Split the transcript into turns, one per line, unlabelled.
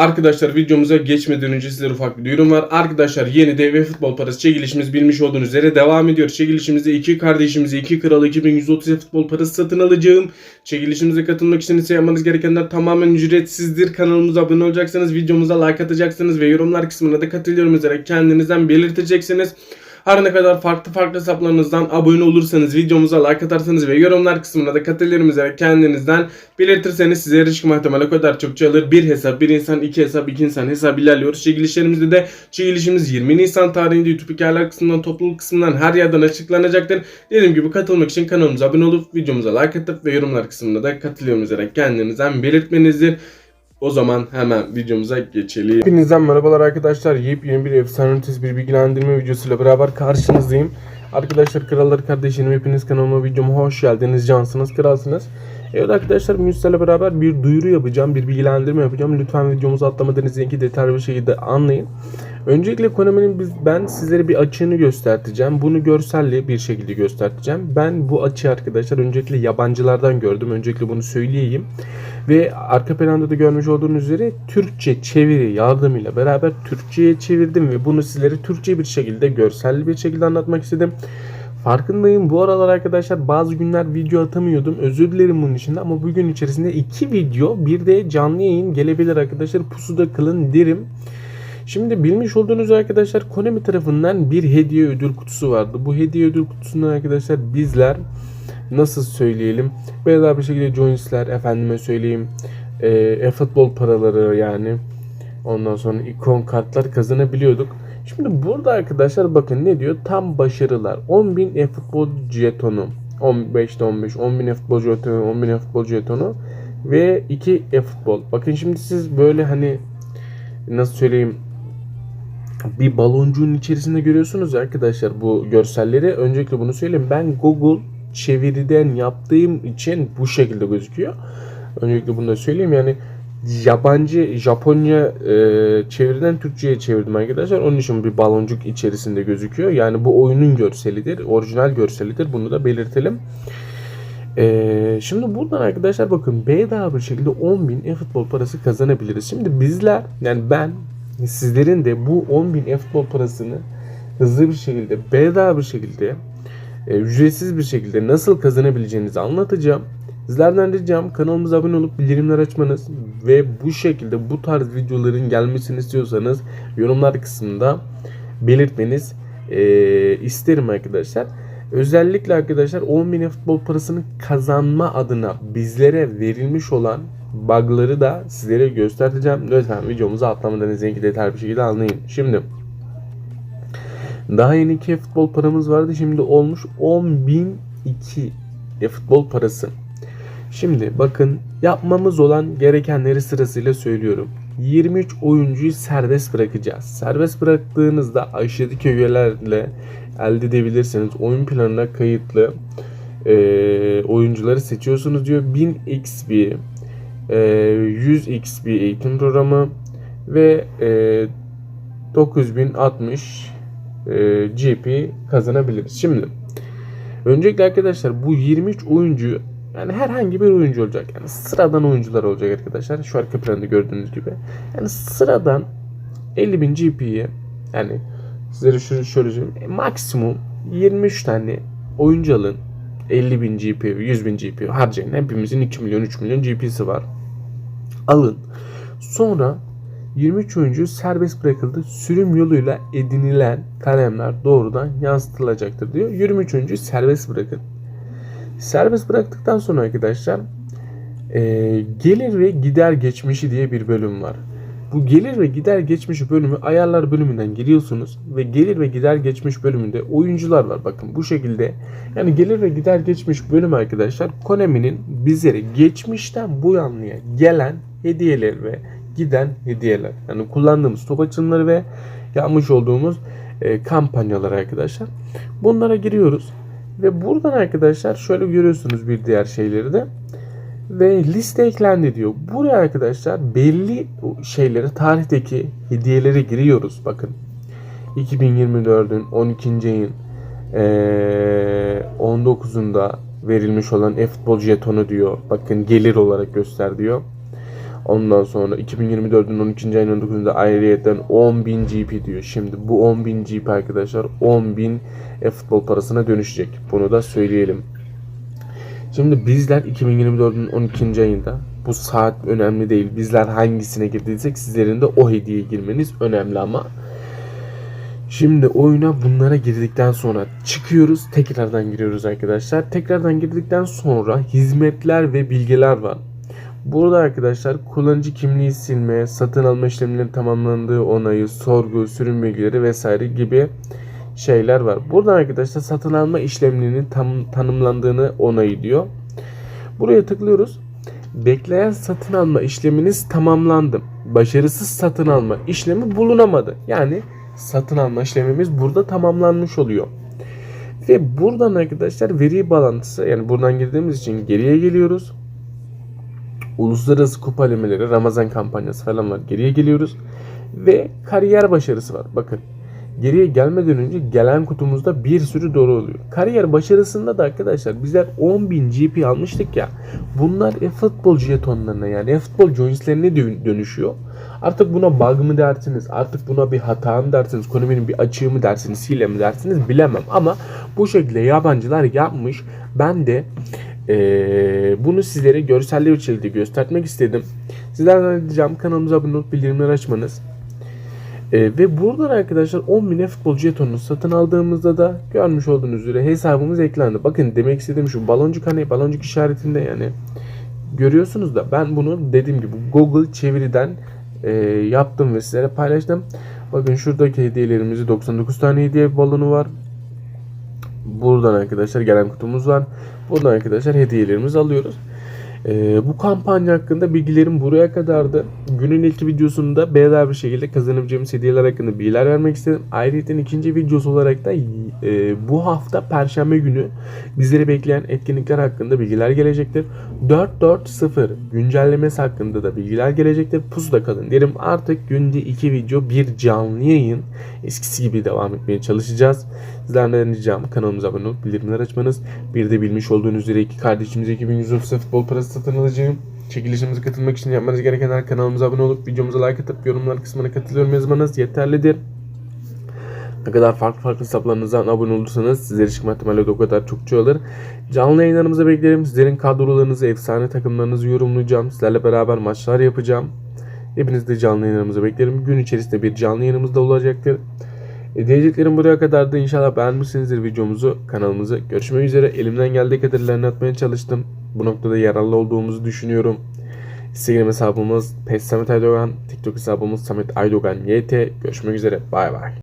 Arkadaşlar videomuza geçmeden önce sizlere ufak bir duyurum var. Arkadaşlar yeni dev futbol parası çekilişimiz bilmiş olduğunuz üzere devam ediyor. Çekilişimizde iki kardeşimize 2 kral 2130 futbol parası satın alacağım. Çekilişimize katılmak için ise yapmanız gerekenler tamamen ücretsizdir. Kanalımıza abone olacaksınız, videomuza like atacaksınız ve yorumlar kısmına da katılıyorum üzere kendinizden belirteceksiniz. Her ne kadar farklı farklı hesaplarınızdan abone olursanız, videomuza like atarsanız ve yorumlar kısmına da katılıyorum üzere kendinizden belirtirseniz size erişim ihtimali o kadar çok alır. Bir hesap, bir insan, iki hesap, iki insan hesap ilerliyoruz. Çekilişlerimizde de çekilişimiz 20 Nisan tarihinde YouTube hikayeler kısmından, topluluk kısmından her yerden açıklanacaktır. Dediğim gibi katılmak için kanalımıza abone olup videomuza like atıp ve yorumlar kısmına da katılıyorum üzere kendinizden belirtmenizdir. O zaman hemen videomuza geçelim. Hepinizden merhabalar arkadaşlar. Yepyeni bir efsane ötesi bir bilgilendirme videosuyla beraber karşınızdayım. Arkadaşlar krallar kardeşlerim hepiniz kanalıma videoma hoş geldiniz. Cansınız kralsınız. Evet arkadaşlar sizlerle beraber bir duyuru yapacağım. Bir bilgilendirme yapacağım. Lütfen videomuzu atlamadan izleyin detaylı bir şekilde anlayın. Öncelikle Konami'nin biz, ben sizlere bir açığını göstereceğim. Bunu görselli bir şekilde göstereceğim. Ben bu açığı arkadaşlar öncelikle yabancılardan gördüm. Öncelikle bunu söyleyeyim. Ve arka planda da görmüş olduğunuz üzere Türkçe çeviri yardımıyla beraber Türkçe'ye çevirdim ve bunu sizlere Türkçe bir şekilde görselli bir şekilde anlatmak istedim. Farkındayım bu aralar arkadaşlar bazı günler video atamıyordum. Özür dilerim bunun için de ama bugün içerisinde iki video bir de canlı yayın gelebilir arkadaşlar. Pusuda kılın derim. Şimdi bilmiş olduğunuz arkadaşlar Konami tarafından bir hediye ödül kutusu vardı. Bu hediye ödül kutusundan arkadaşlar bizler nasıl söyleyelim bedava bir şekilde jointsler efendime söyleyeyim e, e-futbol paraları yani ondan sonra ikon kartlar kazanabiliyorduk. Şimdi burada arkadaşlar bakın ne diyor tam başarılar 10.000 e-futbol jetonu 15'te 15 10.000 e-futbol jetonu 10.000 e-futbol jetonu ve 2 e-futbol. Bakın şimdi siz böyle hani nasıl söyleyeyim bir baloncuğun içerisinde görüyorsunuz ya arkadaşlar bu görselleri. Öncelikle bunu söyleyeyim. Ben Google çeviriden yaptığım için bu şekilde gözüküyor. Öncelikle bunu da söyleyeyim yani yabancı Japonya e, çeviriden Türkçe'ye çevirdim arkadaşlar. Onun için bir baloncuk içerisinde gözüküyor. Yani bu oyunun görselidir. Orijinal görselidir. Bunu da belirtelim. E, şimdi buradan arkadaşlar bakın bedava bir şekilde 10.000 e-futbol parası kazanabiliriz. Şimdi bizler yani ben sizlerin de bu 10.000 e-futbol parasını hızlı bir şekilde bedava bir şekilde e, ücretsiz bir şekilde nasıl kazanabileceğinizi anlatacağım. Sizlerden ricam kanalımıza abone olup bildirimler açmanız ve bu şekilde bu tarz videoların gelmesini istiyorsanız yorumlar kısmında belirtmeniz e, isterim arkadaşlar. Özellikle arkadaşlar 10 bin futbol parasını kazanma adına bizlere verilmiş olan bug'ları da sizlere göstereceğim. Lütfen videomuzu atlamadan izleyin ki detaylı bir şekilde anlayın. Şimdi daha yeni iki futbol paramız vardı. Şimdi olmuş 10.002 futbol parası. Şimdi bakın yapmamız olan gerekenleri sırasıyla söylüyorum. 23 oyuncuyu serbest bırakacağız. Serbest bıraktığınızda aşağıdaki üyelerle elde edebilirsiniz. Oyun planına kayıtlı e, oyuncuları seçiyorsunuz diyor. 1000 XP, e, 100 XP eğitim programı ve e, 9060 e, GP kazanabiliriz. Şimdi öncelikle arkadaşlar bu 23 oyuncu yani herhangi bir oyuncu olacak. Yani sıradan oyuncular olacak arkadaşlar. Şu arka planda gördüğünüz gibi. Yani sıradan 50.000 GP'ye yani sizlere şöyle, şöyle söyleyeyim. E, maksimum 23 tane oyuncu alın. 50.000 GP, 100.000 GP harcayın. Hepimizin 2 milyon, 3 milyon GP'si var. Alın. Sonra 23 oyuncu serbest bırakıldı. Sürüm yoluyla edinilen kalemler doğrudan yansıtılacaktır diyor. 23 oyuncu serbest bırakın. Serbest bıraktıktan sonra arkadaşlar e, gelir ve gider geçmişi diye bir bölüm var. Bu gelir ve gider geçmişi bölümü ayarlar bölümünden giriyorsunuz ve gelir ve gider geçmiş bölümünde oyuncular var. Bakın bu şekilde yani gelir ve gider geçmiş bölüm arkadaşlar Konami'nin bizlere geçmişten bu yanlıya gelen hediyeler ve giden hediyeler. Yani kullandığımız top açılımları ve yapmış olduğumuz e, kampanyalar arkadaşlar. Bunlara giriyoruz. Ve buradan arkadaşlar şöyle görüyorsunuz bir diğer şeyleri de. Ve liste eklendi diyor. Buraya arkadaşlar belli şeyleri tarihteki hediyeleri giriyoruz. Bakın 2024'ün 12. ayın ee, 19'unda verilmiş olan e-futbol jetonu diyor. Bakın gelir olarak göster diyor. Ondan sonra 2024'ün 12. ayının 9'unda ayrıyetten 10.000 GP diyor. Şimdi bu 10.000 GP arkadaşlar 10.000 e-futbol parasına dönüşecek. Bunu da söyleyelim. Şimdi bizler 2024'ün 12. ayında bu saat önemli değil. Bizler hangisine girdiysek sizlerin de o hediyeye girmeniz önemli ama Şimdi oyuna bunlara girdikten sonra çıkıyoruz. Tekrardan giriyoruz arkadaşlar. Tekrardan girdikten sonra hizmetler ve bilgiler var. Burada arkadaşlar kullanıcı kimliği silme, satın alma işlemlerinin tamamlandığı onayı, sorgu, sürüm bilgileri vesaire gibi şeyler var. Buradan arkadaşlar satın alma işlemlerinin tam, tanımlandığını onayı diyor. Buraya tıklıyoruz. Bekleyen satın alma işleminiz tamamlandı. Başarısız satın alma işlemi bulunamadı. Yani satın alma işlemimiz burada tamamlanmış oluyor. Ve buradan arkadaşlar veri bağlantısı yani buradan girdiğimiz için geriye geliyoruz. Uluslararası kupa elemeleri, Ramazan kampanyası falan var. Geriye geliyoruz. Ve kariyer başarısı var. Bakın geriye gelmeden önce gelen kutumuzda bir sürü doğru oluyor. Kariyer başarısında da arkadaşlar bizler 10.000 GP almıştık ya. Bunlar e-futbol jetonlarına yani e-futbol joinslerine dö- dönüşüyor. Artık buna bug mı dersiniz? Artık buna bir hata mı dersiniz? Konuminin bir açığı mı dersiniz? Hile mi dersiniz? Bilemem ama bu şekilde yabancılar yapmış. Ben de eee, bunu sizlere görselli bir şekilde göstermek istedim. Sizlerden ricam kanalımıza abone olup bildirimleri açmanız. Ee, ve buradan arkadaşlar 10 bin futbol jetonunu satın aldığımızda da görmüş olduğunuz üzere hesabımız eklendi. Bakın demek istediğim şu baloncuk hani baloncuk işaretinde yani görüyorsunuz da ben bunu dediğim gibi Google çeviriden e, yaptım ve sizlere paylaştım. Bakın şuradaki hediyelerimizi 99 tane hediye balonu var. Buradan arkadaşlar gelen kutumuz var. Buradan arkadaşlar hediyelerimizi alıyoruz. Ee, bu kampanya hakkında bilgilerim buraya kadardı. Günün ilk videosunda benzer bir şekilde kazanabileceğimiz hediyeler hakkında bilgiler vermek istedim. Ayrıca ikinci videosu olarak da e, bu hafta Perşembe günü bizleri bekleyen etkinlikler hakkında bilgiler gelecektir. 4.4.0 güncellemesi hakkında da bilgiler gelecektir. Pusuda kalın derim. Artık günde 2 video bir canlı yayın eskisi gibi devam etmeye çalışacağız. Sizlerden ricam kanalımıza abone olup bildirimler açmanız. Bir de bilmiş olduğunuz üzere iki kardeşimize 2130 futbol parası satın alacağım. Çekilişimize katılmak için yapmanız gerekenler kanalımıza abone olup videomuza like atıp yorumlar kısmına katılıyorum yazmanız yeterlidir. Ne kadar farklı farklı hesaplarınızdan abone olursanız sizlere çıkma ihtimali de o kadar çok çoğalır. Canlı yayınlarımıza beklerim. Sizlerin kadrolarınızı, efsane takımlarınızı yorumlayacağım. Sizlerle beraber maçlar yapacağım. Hepiniz de canlı yayınlarımıza beklerim. Gün içerisinde bir canlı yayınımız da olacaktır. E, diyeceklerim buraya kadardı. İnşallah beğenmişsinizdir videomuzu, kanalımızı. Görüşmek üzere. Elimden geldiği kadarıyla atmaya çalıştım. Bu noktada yararlı olduğumuzu düşünüyorum. Instagram hesabımız Pes Samet Aydogan, TikTok hesabımız Samet Aydogan YT. Görüşmek üzere. Bay bay.